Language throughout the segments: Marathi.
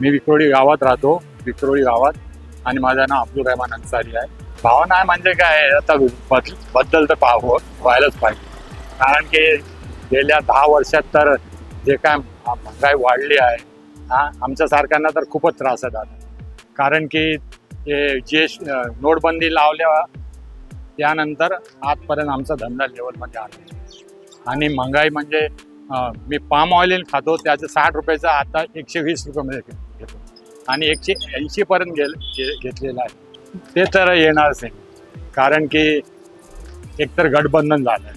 मी विक्रोळी गावात राहतो विक्रोळी गावात. आणि माझं नाव अब्दुल रहमान अन्सारी आहे. भावना म्हणजे काय आता बदलबद्दल तर पाहावं हो-, व्हायलाच पाहिजे. कारण की गेल्या दहा वर्षात तर जे काय महागाई वाढली आहे हा आमच्यासारख्यांना तर खूपच त्रास आहे कारण की ते जे श- नोटबंदी लावल्या त्यानंतर आजपर्यंत आमचा धंदा लेवलमध्ये आला. आणि महागाई म्हणजे मी पाम ऑइल खातो त्याचं साठ रुपयाचं आता एकशे वीस रुपयामध्ये घेतो आणि एकशे ऐंशी पर्यंत घेतलेलं आहे. ते तर येणारच आहे कारण की एकतर गठबंधन झालं.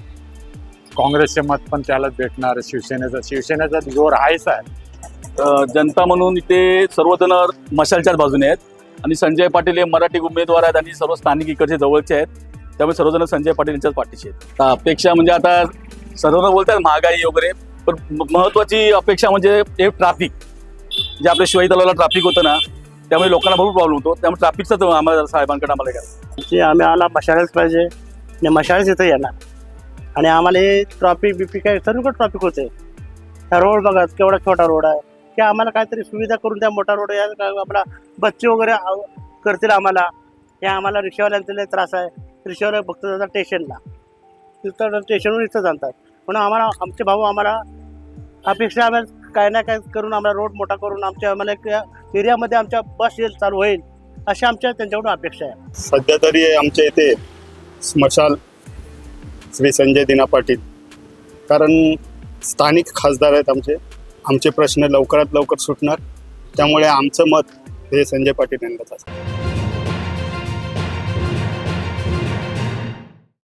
काँग्रेसचे मत पण त्यालाच भेटणार शिवसेनेचा. शिवसेनेचा जोर आहेच आहे जनता म्हणून इथे सर्वजण मशालच्याच बाजूने आहेत. आणि संजय पाटील हे मराठी उमेदवार आहेत आणि सर्व स्थानिक इकडचे जवळचे आहेत. त्यामुळे सर्वजण संजय पाटील यांच्याच पाठीशी आहेत. अपेक्षा म्हणजे आता सर्वजण बोलतात महागाई वगैरे पण म- महत्वाची अपेक्षा म्हणजे हे ट्राफिक जे आपल्या शिवाई तलावाला ट्राफिक होतं ना त्यामुळे लोकांना भरपूर प्रॉब्लेम होतो. त्यामुळे ट्राफिकचं आम्हाला साहेबांकडे आम्हाला की आम्ही आला मशाळच पाहिजे. आणि मशाळच इथं येणार. आणि आम्हाला हे ट्रॉफिक बिपिक काय सर्व ट्रॉफिक होते हा रोड बघा केवढा छोटा रोड आहे. की आम्हाला काहीतरी सुविधा करून द्या मोठा रोड या आपला बच्चे वगैरे करतील आम्हाला. हे आम्हाला रिक्षावाल्यांचा लय त्रास आहे. रिक्षावाले फक्त जातात स्टेशनला तिथं स्टेशनवर इथं जाणतात म्हणून आम्हाला आमचे भाऊ आम्हाला अपेक्षा आम्हाला काय ना काय करून आम्हाला रोड मोठा करून आमच्या आम्हाला एक एरियामध्ये आमच्या बस येईल चालू होईल अशा आमच्या त्यांच्याकडून अपेक्षा आहे. सध्या तरी आमच्या इथे स्मशाल श्री संजय दिना पाटील कारण स्थानिक खासदार आहेत आमचे. आमचे प्रश्न लवकरात लवकर सुटणार. त्यामुळे आमचं मत हे संजय पाटील यांनाच असतं.